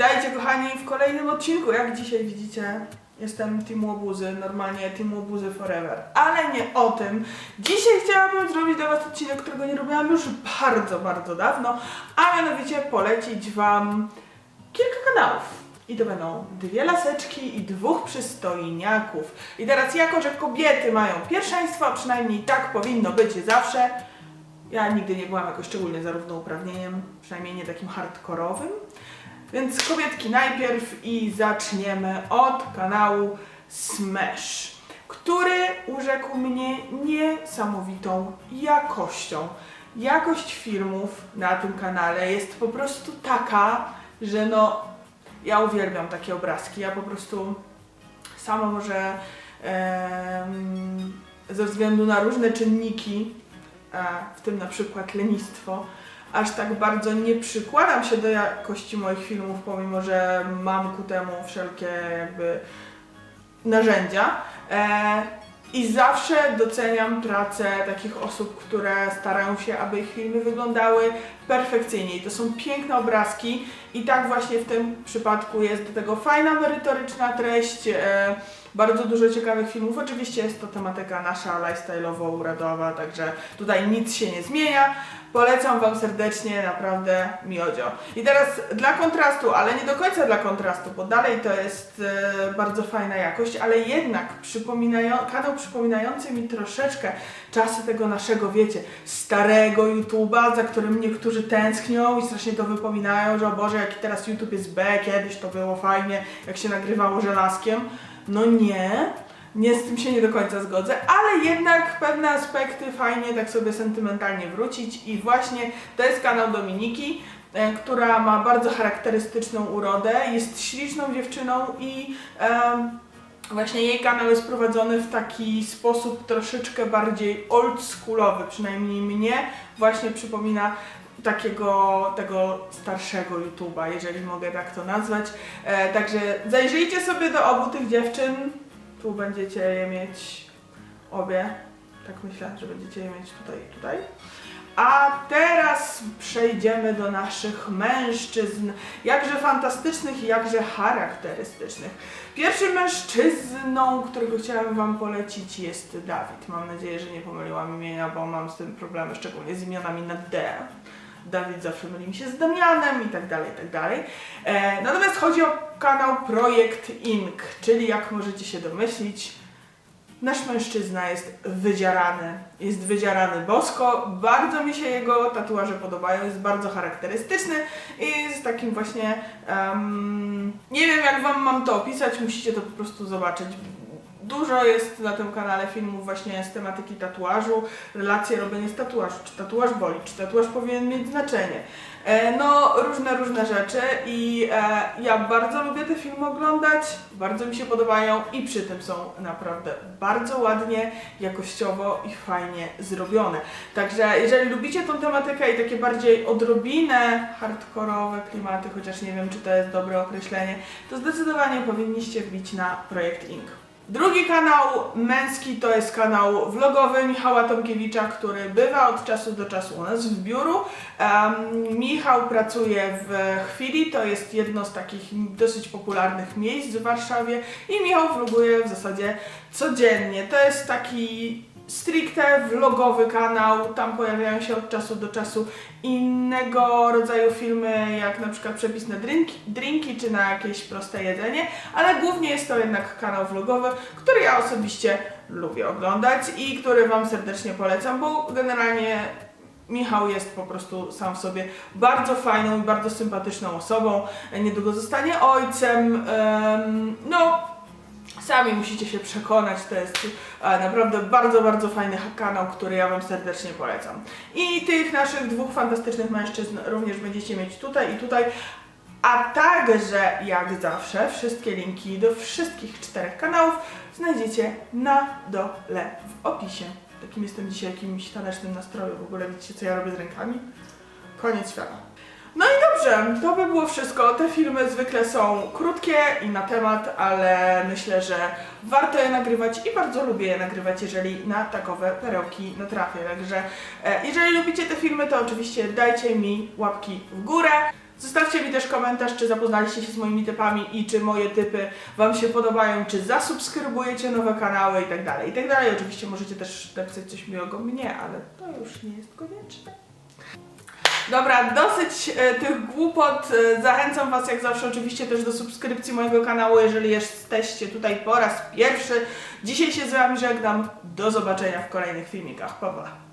Witajcie kochani w kolejnym odcinku. Jak dzisiaj widzicie, jestem Team Łobuzy, normalnie Team Łobuzy Forever. Ale nie o tym. Dzisiaj chciałabym zrobić dla Was odcinek, którego nie robiłam już bardzo, bardzo dawno, a mianowicie polecić Wam kilka kanałów. I to będą dwie laseczki i dwóch przystojniaków. I teraz jako, że kobiety mają pierwszeństwo, a przynajmniej tak powinno być zawsze, ja nigdy nie byłam jakoś szczególnie za równouprawnieniem, przynajmniej nie takim hardkorowym. Więc kobietki najpierw i zaczniemy od kanału Smash, który urzekł mnie niesamowitą jakością. Jakość filmów na tym kanale jest po prostu taka, że no ja uwielbiam takie obrazki. Ja po prostu sama może ze względu na różne czynniki, e, w tym na przykład lenistwo, aż tak bardzo nie przykładam się do jakości moich filmów, pomimo że mam ku temu wszelkie jakby narzędzia. E, I zawsze doceniam pracę takich osób, które starają się, aby ich filmy wyglądały perfekcyjnie. I to są piękne obrazki i tak właśnie w tym przypadku jest do tego fajna, merytoryczna treść. E, bardzo dużo ciekawych filmów. Oczywiście jest to tematyka nasza lifestyle'owo-uradowa, także tutaj nic się nie zmienia. Polecam Wam serdecznie, naprawdę miodzio. I teraz dla kontrastu, ale nie do końca dla kontrastu, bo dalej to jest e, bardzo fajna jakość, ale jednak przypominają, kanał przypominający mi troszeczkę czasy tego naszego, wiecie, starego YouTube'a, za którym niektórzy tęsknią i strasznie to wypominają, że o Boże, jaki teraz YouTube jest B, kiedyś to było fajnie, jak się nagrywało żelazkiem. No nie, nie z tym się nie do końca zgodzę, ale jednak pewne aspekty fajnie tak sobie sentymentalnie wrócić i właśnie to jest kanał Dominiki, e, która ma bardzo charakterystyczną urodę, jest śliczną dziewczyną i em, właśnie jej kanał jest prowadzony w taki sposób troszeczkę bardziej oldschoolowy, przynajmniej mnie właśnie przypomina takiego tego starszego YouTube'a, jeżeli mogę tak to nazwać. E, także zajrzyjcie sobie do obu tych dziewczyn. Tu będziecie je mieć obie. Tak myślę, że będziecie je mieć tutaj i tutaj. A teraz przejdziemy do naszych mężczyzn, jakże fantastycznych i jakże charakterystycznych. Pierwszym mężczyzną, którego chciałabym Wam polecić jest Dawid. Mam nadzieję, że nie pomyliłam imienia, bo mam z tym problemy, szczególnie z imionami na D. Dawid zawsze myli mi się z Damianem i tak dalej, i tak dalej. E, natomiast chodzi o kanał Projekt Ink, czyli jak możecie się domyślić, nasz mężczyzna jest wydzierany. Jest wydzierany bosko. Bardzo mi się jego tatuaże podobają. Jest bardzo charakterystyczny i z takim właśnie. em, nie wiem, jak Wam mam to opisać, musicie to po prostu zobaczyć. Dużo jest na tym kanale filmów właśnie z tematyki tatuażu, relacje robienie z tatuażu, czy tatuaż boli, czy tatuaż powinien mieć znaczenie. E, no, różne, różne rzeczy i e, ja bardzo lubię te filmy oglądać, bardzo mi się podobają i przy tym są naprawdę bardzo ładnie, jakościowo i fajnie zrobione. Także jeżeli lubicie tą tematykę i takie bardziej odrobinę hardkorowe klimaty, chociaż nie wiem czy to jest dobre określenie, to zdecydowanie powinniście wbić na projekt Ink. Drugi kanał męski to jest kanał vlogowy Michała Tomkiewicza, który bywa od czasu do czasu u nas w biuru. Em, Michał pracuje w Chwili, to jest jedno z takich dosyć popularnych miejsc w Warszawie i Michał vloguje w zasadzie codziennie. To jest taki stricte vlogowy kanał, tam pojawiają się od czasu do czasu innego rodzaju filmy, jak na przykład przepis na drinki, drinki czy na jakieś proste jedzenie, ale głównie jest to jednak kanał vlogowy, który ja osobiście lubię oglądać i który Wam serdecznie polecam, bo generalnie Michał jest po prostu sam w sobie bardzo fajną i bardzo sympatyczną osobą. Niedługo zostanie ojcem. em, no, Sami musicie się przekonać, to jest e, naprawdę bardzo, bardzo fajny kanał, który ja Wam serdecznie polecam. I tych naszych dwóch fantastycznych mężczyzn również będziecie mieć tutaj i tutaj. A także, jak zawsze, wszystkie linki do wszystkich czterech kanałów znajdziecie na dole w opisie. Takim jestem dzisiaj jakimś tanecznym nastroju. W ogóle widzicie, co ja robię z rękami? Koniec świata. No i dobrze, to by było wszystko. Te filmy zwykle są krótkie i na temat, ale myślę, że warto je nagrywać i bardzo lubię je nagrywać, jeżeli na takowe perełki natrafię. Także e, jeżeli lubicie te filmy, to oczywiście dajcie mi łapki w górę. Zostawcie mi też komentarz, czy zapoznaliście się z moimi typami i czy moje typy Wam się podobają, czy zasubskrybujecie nowe kanały i tak dalej, i tak. Oczywiście możecie też napisać coś miłego mnie, ale to już nie jest konieczne. Dobra, dosyć e, tych głupot. E, zachęcam Was jak zawsze oczywiście też do subskrypcji mojego kanału, jeżeli jesteście tutaj po raz pierwszy. Dzisiaj się z Wami żegnam. Do zobaczenia w kolejnych filmikach. Pa, pa.